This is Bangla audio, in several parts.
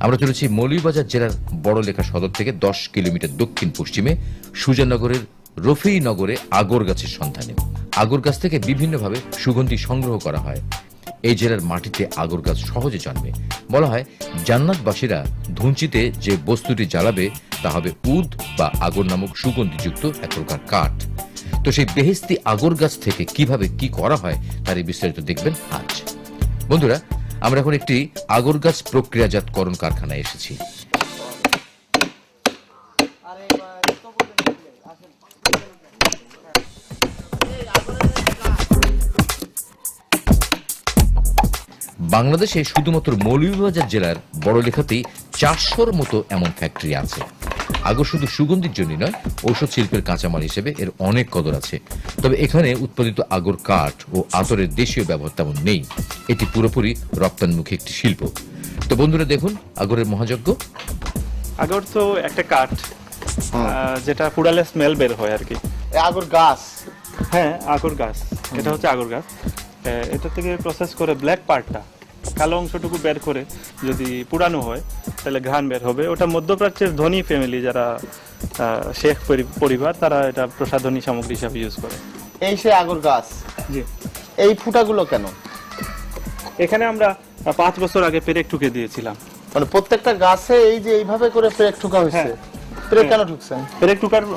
আমরা চলেছি মৌলভীবাজার জেলার বড়লেখা সদর থেকে দশ কিলোমিটার দক্ষিণ পশ্চিমে সুজানগরের রফিনগরে আগর গাছের সন্ধানে। আগর গাছ থেকে বিভিন্নভাবে সুগন্ধি সংগ্রহ করা হয়। এই জেলার মাটিতে আগর গাছ সহজে জন্মে। বলা হয়, জান্নাতবাসীরা ধুঞ্চিতে যে বস্তুটি জ্বালাবে, তা হবে উদ বা আগর নামক সুগন্ধিযুক্ত এক প্রকার কাঠ। তো সেই বেহেস্তি আগর গাছ থেকে কীভাবে কি করা হয়, তার এই বিস্তারিত দেখবেন আজ। বন্ধুরা আমরা এখন একটি আগর গাছ প্রক্রিয়াজাতকরণ কারখানায় এসেছি। বাংলাদেশে শুধুমাত্র মৌলভীবাজার জেলার বড়লেখাতেই চারশোর মতো এমন ফ্যাক্টরি আছে। আগর শুধু সুগন্ধির জন্য নয় ঔষধ শিল্পের কাঁচামাল হিসেবে এর অনেক কদর আছে। তবে এখানে উৎপাদিত আগর কাঠ ও আতরের দেশীয় ব্যবহার তেমন নেই। এটি পুরোপুরি রপ্তানিমুখী একটি শিল্প। তো বন্ধুরা দেখুন আগরের মহাযজ্ঞ। আগর তো একটা কাঠ আহ, যেটা পুড়ালে স্মেল বের হয় আর কি। আগর গাছ। হ্যাঁ আগর গাছ। এটা হচ্ছে আগর গাছ। আহ, এটা থেকে প্রসেস করে ব্ল্যাক পার্টটা কালো অংশটুকু বের করে যদি পুরানো হয় তাহলে ঘ্রাণ বের হবে। ওটা মধ্যপ্রাচ্যের ধনী ফ্যামিলি যারা শেখ পরি- পরিবার তারা এটা প্রসাধনী সামগ্রী হিসাবে ইউজ করে। এই সে আগর গাছ? জি। এই ফুটাগুলো কেন? এখানে আমরা পাঁচ বছর আগে পেরেক ঠুকে দিয়েছিলাম। মানে প্রত্যেকটা গাছে এই যে এইভাবে করে পেরেক ঠুকা হয়েছে? হ্যাঁ। প্রেক। কেন পেরেক টুকার আহ,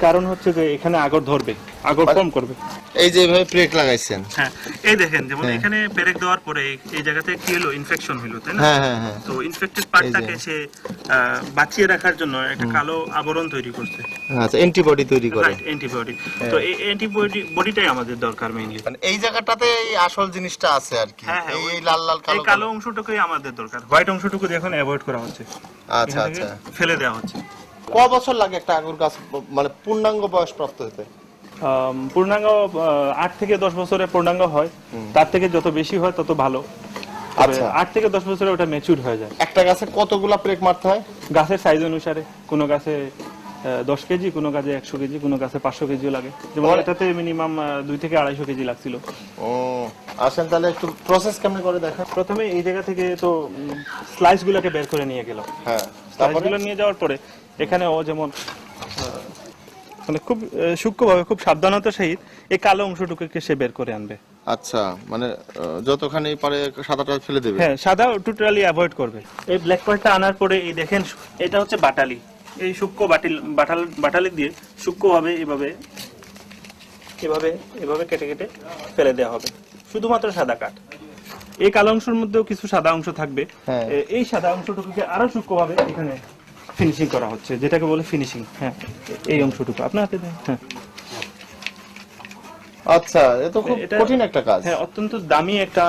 কারণ হচ্ছে যে এখানে আগর ধরবে আগর কম করবে। এই যে এইভাবে প্রেক লাগাইছেন। হ্যাঁ এই দেখেন যেমন হ্যাঁ। এখানে পেরেক দেওয়ার পরে এই- জায়গাতে কি হলো ইনফেকশন হলো তাই না? হ্যাঁ হ্যাঁ হ্যাঁ। তো ইনফেক্টেড পার্টটাকে সে বাঁচিয়ে রাখার জন্য একটা কালো আবরণ তৈরি করছে। আচ্ছা অ্যান্টিবডি তৈরি করে। রাইট অ্যান্টিবডি তো এই অ্যান্টিবডি বডিটাই আমাদের দরকার মেইনলি মানে এই জায়গাটাতে এই আসল জিনিসটা আছে আর কি। হ্যাঁ এই ওই- লাল লাল কালো কালো অংশটুকুই আমাদের দরকার। হোয়াইট অংশটুকু এখন অ্যাভয়েড করা হচ্ছে। আচ্ছা আচ্ছা। ফেলে দেওয়া হচ্ছে। ক বছর লাগে একটা আগর গাছ মানে পূর্ণাঙ্গ বয়স প্রাপ্ত হতে? পূর্ণাঙ্গ আট থেকে দশ বছরে পূর্ণাঙ্গ হয়। তার থেকে যত বেশি হয় তত ভালো। আচ্ছা। আট থেকে দশ বছরে ওটা ম্যাচিউর হয়ে যায়। একটা গাছে কতগুলা প্রেক মারতে হয়? গাছের সাইজ অনুসারে। কোনো গাছে দশ কেজি কোনো গাছে একশো কেজি কোনো গাছে পাঁচশো কেজিও লাগে। যেমন মানে- এটাতে মিনিমাম দুই থেকে আড়াইশো কেজি লাগছিল। ও আসেন তাহলে একটু প্রসেস কেমন করে দেখেন? প্রথমে এই জায়গা থেকে তো স্লাইস গুলোকে বের করে নিয়ে গেল হ্যাঁ স্লাইসগুলো নিয়ে যাওয়ার পরে এখানে ও যেমন মানে খুব সূক্ষ্মভাবে খুব সাবধানতার সহিত এই কালো অংশটুকুকে সে বের করে আনবে। আচ্ছা মানে যতখানি পারে সাদাটা ফেলে দেবে। হ্যাঁ সাদা টোটালি অ্যাভয়েড করবে। এই ব্ল্যাক পার্টটা আনার পরে এই দেখেন এটা হচ্ছে বাটালি। এই সূক্ষ্ম বাটিল বাটাল বাটালি দিয়ে সূক্ষ্মভাবে এভাবে এভাবে এভাবে কেটে কেটে ফেলে দেওয়া হবে। শুধুমাত্র সাদা কাঠ। এই কালো অংশের মধ্যেও কিছু সাদা অংশ থাকবে। হ্যাঁ। এই সাদা অংশটুকুকে আরও সূক্ষ্মভাবে এখানে ফিনিশিং করা হচ্ছে যেটাকে বলে ফিনিশিং হ্যাঁ এই অংশটুকু। আপনার হাতে। হ্যাঁ। আচ্ছা এ তো খুব কঠিন একটা কাজ। হ্যাঁ অত্যন্ত দামি একটা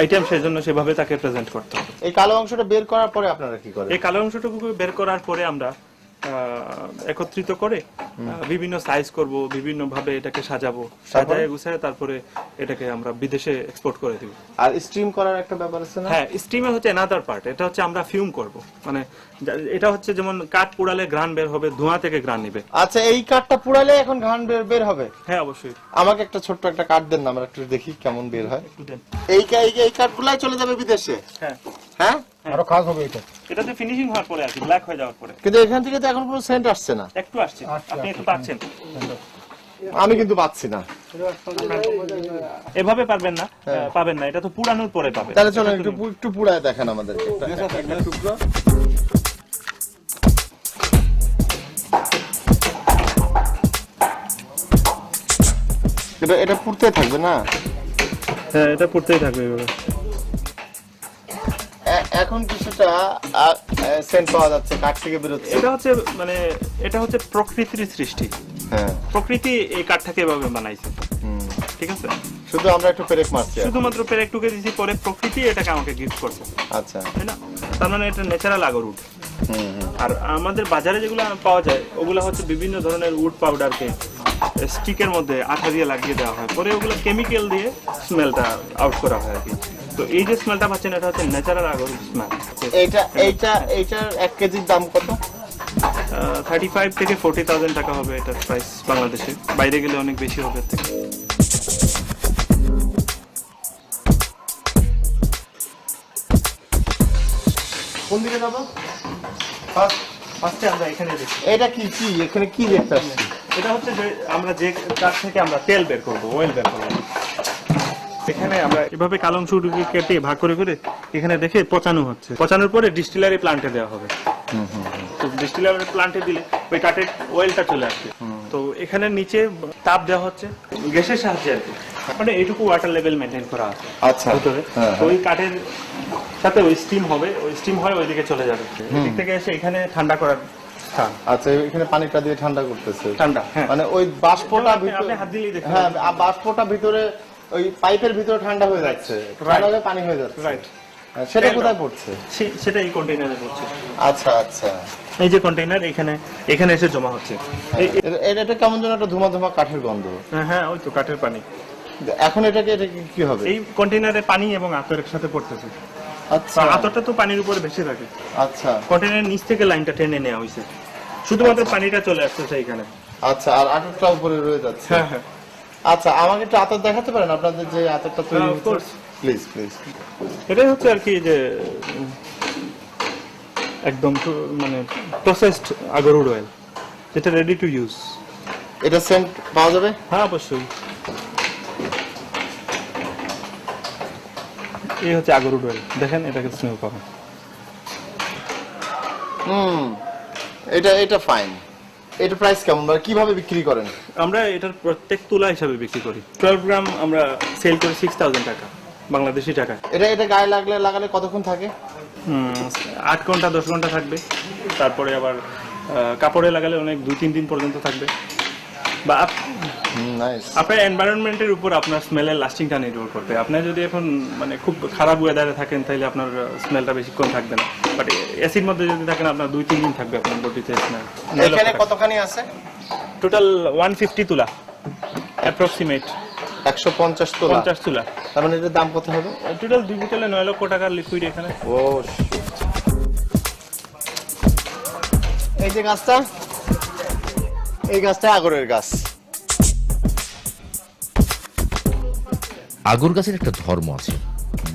আইটেম সেজন্য সেভাবে তাকে প্রেজেন্ট করতে হবে। এই কালো অংশটা বের করার পরে আপনারা কি করেন? এই কালো অংশটুকু বের করার পরে আমরা একত্রিত করে বিভিন্ন সাইজ করব বিভিন্ন ভাবে এটাকে সাজাবো সাজায় গুছায় তারপরে এটাকে আমরা বিদেশে এক্সপোর্ট করে দিব। আর স্ট্রিম করার একটা ব্যাপার আছে না? হ্যাঁ স্টিমে হচ্ছে এনাদার পার্ট এটা হচ্ছে আমরা ফিউম করব। মানে এটা হচ্ছে যেমন কাঠ পোড়ালে গ্রান বের হবে ধোঁয়া থেকে গ্রান নিবে। আচ্ছা এই কাঠটা পুড়ালে এখন ঘান বের বের হবে? হ্যাঁ অবশ্যই। আমাকে একটা ছোট্ট একটা কাঠ দেন না আমরা একটু দেখি কেমন বের হয়। একটু দেন। এই কা- এই এই কাঠগুলাই চলে যাবে বিদেশে? হ্যাঁ। হ্যাঁ? আরও কাজ হবে এটা। এটাতে ফিনিশিং হওয়ার পরে আর কি ব্ল্যাক হয়ে যাওয়ার পরে। কিন্তু এখান থেকে তো এখন কোনো সেন্ট আসছে না। একটু আসছে আপনি একটু পাচ্ছেন। আমি কিন্তু পাচ্ছি না। এভাবে পারবেন না পাবেন না এটা তো পুরানোর পরে পাবে তাহলে চলো একটু একটু পুড়ায় দেখেন আমাদেরকে একটা- টুকরো এটা এটা পুড়তে থাকবে না? হ্যাঁ এটা পড়তেই থাকবে এভাবে। এখন কিছুটা সেন্ট পাওয়া যাচ্ছে কাঠ থেকে বেরোচ্ছে। এটা হচ্ছে মানে এটা হচ্ছে প্রকৃতির সৃষ্টি। হ্যাঁ। প্রকৃতি এই কাঠটাকে এভাবে বানাইছে। ঠিক আছে? শুধু আমরা একটু পেরেক মারছি শুধুমাত্র দিয়েছি পরে প্রকৃতি এটাকে আমাকে গিফট করছে। আচ্ছা। তাই না? তার মানে এটা ন্যাচারাল আগর উড আর আমাদের বাজারে যেগুলো পাওয়া যায় ওগুলো হচ্ছে বিভিন্ন ধরনের উড পাউডারকে স্টিকের মধ্যে আঠা দিয়ে লাগিয়ে দেওয়া হয়। পরে ওগুলো কেমিক্যাল দিয়ে স্মেলটা আউট করা হয় আর কি। তো এই যে স্মেলটা পাচ্ছেন এটা হচ্ছে ন্যাচারাল আগর স্মেল এইটা এইটা এইটার এক কেজির দাম কত? থার্টি ফাইভ থেকে ফোর্টি থাউজেন্ড টাকা হবে এটার প্রাইস বাংলাদেশে। বাইরে গেলে অনেক বেশি হবে এর থেকে। কোন দিকে যাব? ফার্স্টে আমরা এখানে দেখি। এটা কি কি? এখানে কি দেখতে এটা হচ্ছে যে আমরা যে তার থেকে আমরা তেল বের করব অয়েল বের করব। এখানে আমরা এভাবে কালং কেটে ভাগ করে করে এখানে দেখে পচানো হচ্ছে। পচানোর পরে ডিস্টিলারি প্লান্টে দেওয়া হবে। তো ডিস্টিলারি প্লান্টে দিলে ওই কাঠের অয়েলটা চলে আসবে। তো এখানে নিচে তাপ দেওয়া হচ্ছে। গ্যাসের সাহায্যে আর কি। মানে এইটুকু ওয়াটার লেভেল মেনটেন করা আছে। আচ্ছা। ভিতরে। হ্যাঁ, তো ওই কাঠের সাথে ওই স্টিম হবে। ওই স্টিম হয় ওইদিকে চলে যাবে। এদিক থেকে এসে এখানে ঠান্ডা করার স্থান। আচ্ছা এখানে পানিটা দিয়ে ঠান্ডা করতেছে। ঠান্ডা হ্যাঁ। মানে ওই বাষ্পটা ভিতরে হাত দিলেই হ্যাঁ বাষ্পটা ভিতরে ওই পাইপের ভিতরে ঠান্ডা হয়ে যাচ্ছে ঠান্ডা হয়ে পানি হয়ে যাচ্ছে। রাইট আর সেটা কোথায় পড়ছে? সেটা এই কন্টেইনারে পড়ছে। আচ্ছা আচ্ছা। এই যে কন্টেইনার এখানে এখানে এসে জমা হচ্ছে। এই- এটা- কেমন যেন একটা ধুমা ধুমা কাঠের গন্ধ। হ্যাঁ ওই তো কাঠের পানি। এখন এটাকে এটা কি- হবে? এই কন্টেইনারে পানি এবং আতরের সাথে পড়তেছে। আচ্ছা। আতরটা তো পানির উপরে ভেসে থাকে। আচ্ছা। কন্টেইনারের নিচ থেকে লাইনটা টেনে নেওয়া হয়েছে। শুধুমাত্র পানিটা চলে আসতেছে এখানে। আচ্ছা আর আটকটা উপরে রয়ে যাচ্ছে। হ্যাঁ হ্যাঁ। আচ্ছা আমাকে একটু আতর দেখাতে পারেন? আপনাদের যে আতরটা তৈরি হ্যাঁ, course. প্লিজ প্লিজ এটাই হচ্ছে আর কি যে একদম তো মানে প্রসেসড আগরুড অয়েল যেটা রেডি টু ইউজ এটা সেন্ট পাওয়া যাবে? হ্যাঁ অবশ্যই। এই হচ্ছে আগরুড অয়েল দেখেন এটাকে স্মেল পাবেন হুম এটা এটা ফাইন এটা প্রাইস কেমন? বা কীভাবে বিক্রি করেন? আমরা এটার প্রত্যেক তুলা হিসাবে বিক্রি করি। টুয়েলভ গ্রাম আমরা সেল করি সিক্স থাউজেন্ড টাকা বাংলাদেশি টাকা। এটা এটা গায়ে লাগলে লাগালে কতক্ষণ থাকে? আট ঘণ্টা দশ ঘণ্টা থাকবে। তারপরে আবার কাপড়ে লাগালে অনেক দুই তিন দিন পর্যন্ত থাকবে। বা আপনার এনভায়রনমেন্টের উপর আপনার স্মেলের লাস্টিংটা নির্ভর করবে। আপনি যদি এখন মানে খুব খারাপ ওয়েদারে থাকেন তাহলে আপনার স্মেলটা বেশিক্ষণ থাকবে না। বাট এসির মধ্যে যদি থাকেন আপনার দুই তিন দিন থাকবে আপনার বডিতে স্মেল এখানে কতখানি আছে? টোটাল ওয়ান ফিফটি তুলা। অ্যাপ্রক্সিমেট একশো পঞ্চাশ তোলা। পঞ্চাশ তুলা। তার মানে এটার দাম কত হবে? টোটাল দুই বোতলে নয় লক্ষ টাকার লিকুইড এখানে। ও এই যে গাছটা এই গাছটা আগরের গাছ। আগর গাছের একটা ধর্ম আছে।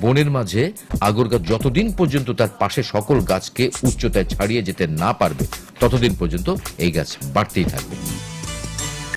বনের মাঝে আগর গাছ যতদিন পর্যন্ত তার পাশে সকল গাছকে উচ্চতায় ছাড়িয়ে যেতে না পারবে, ততদিন পর্যন্ত এই গাছ বাড়তেই থাকবে।